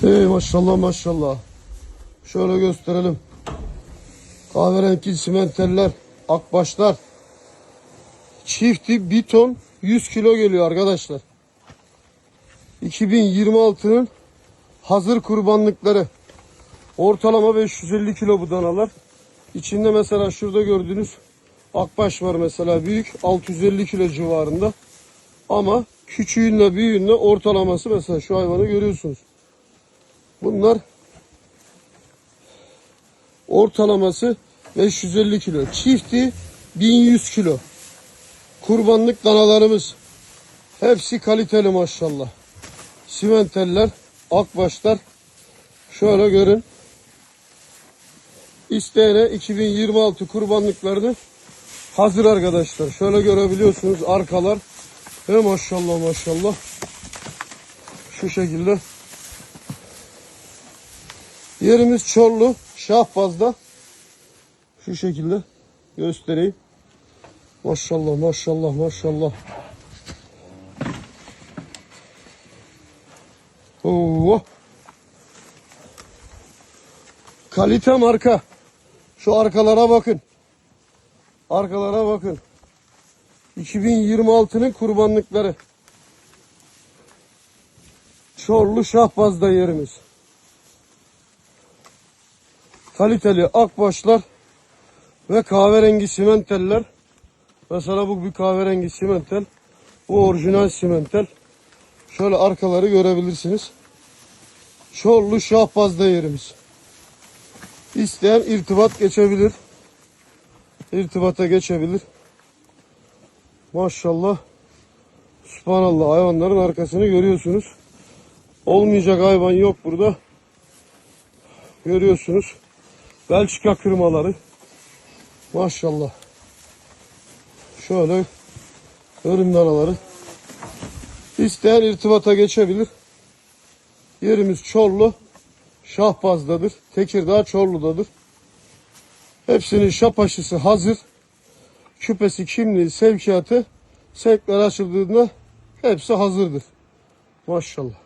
Hey maşallah maşallah. Şöyle gösterelim. Kahverengi simenteller, akbaşlar. Çifti bir ton 100 kilo geliyor arkadaşlar. 2026'nın hazır kurbanlıkları. Ortalama 550 kilo bu danalar. İçinde mesela şurada gördüğünüz akbaş var mesela büyük 650 kilo civarında. Ama küçüğünle büyüğünle ortalaması mesela şu hayvanı görüyorsunuz. Bunlar ortalaması 550 kilo. Çifti 1100 kilo. Kurbanlık danalarımız. Hepsi kaliteli maşallah. Simenteller, akbaşlar. Şöyle görün. İsteyene 2026 kurbanlıklarını hazır arkadaşlar. Şöyle görebiliyorsunuz arkalar. Ve maşallah maşallah. Şu şekilde. Yerimiz Çorlu, Şahbaz'da. Şu şekilde göstereyim. Maşallah maşallah maşallah. Oo. Kalite marka. Şu arkalara bakın. Arkalara bakın. 2026'nın kurbanlıkları. Çorlu Şahbaz'da yerimiz. Kaliteli akbaşlar ve kahverengi simenteller. Mesela bu bir kahverengi simentel. Bu orijinal simentel. Şöyle arkaları görebilirsiniz. Çorlu Şahbaz'da yerimiz. İsteyen irtibat geçebilir. İrtibata geçebilir. Maşallah. Subhanallah hayvanların arkasını görüyorsunuz. Olmayacak hayvan yok burada. Görüyorsunuz. Belçika kırmaları. Maşallah. Şöyle örüm danaları. İsteyen irtibata geçebilir. Yerimiz Çorlu. Şahbaz'dadır. Tekirdağ Çorlu'dadır. Hepsinin şap aşısı hazır. Küpesi, kimliği, sevkiyatı sevkler açıldığında hepsi hazırdır. Maşallah.